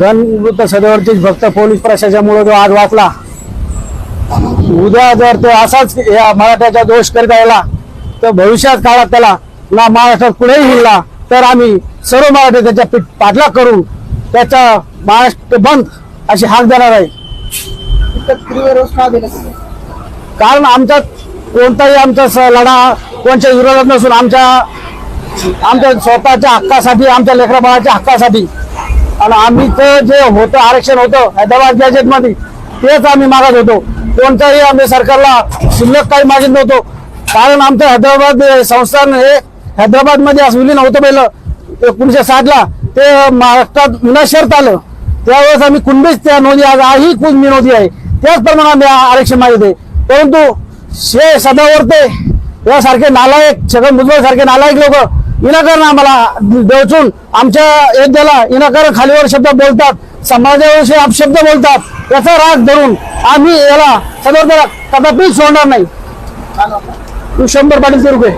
गणवृत्त सदैवरती फक्त पोलीस प्रशासनामुळे जो आज वाचला. उद्या जर तो असाच या मराठ्याचा दोष करीत आला तर भविष्यात काळात त्याला ना महाराष्ट्रात कुठेही हिरला तर आम्ही सर्व मराठी त्याच्या पीठ पाठलाग करून त्याचा महाराष्ट्र बंद अशी हाक देणार आहे. कारण आमचा कोणताही आमचा स- लढा कोणत्या विरोधात नसून आमच्या आमच्या स्वतःच्या हक्कासाठी आमच्या लेकराबाळाच्या हक्कासाठी आणि आम्ही जे होतं आरक्षण होतं हैदराबाद गॅजेटमध्ये तेच आम्ही मागत होतो. कोणत्याही आम्ही सरकारला शिल्लक काही मागित नव्हतो. कारण आमचं हैदराबाद संस्थान हे हैदराबादमध्ये असं विलीन होतं पहिलं. एकोणीसशे साठला ते महाराष्ट्रात विनाशर्त आलं. त्यावेळेस आम्ही कुणबीच त्या नोंदी आज आजही कुणबी नोंदी आहे त्याचप्रमाणे आम्ही आरक्षण मागितले. परंतु शे सदावरते यासारखे नालायक छगन भुजबळ सारखे नालायक लोक विनाकारण आम्हाला देवचून आमच्या एकद्याला विनाकारण खालीवर शब्द बोलतात समाजाविषयी अपशब्द बोलतात याचा राग धरून आम्ही याला सदर कदापि सोडणार नाही. तू शंभर पाटील रुपये.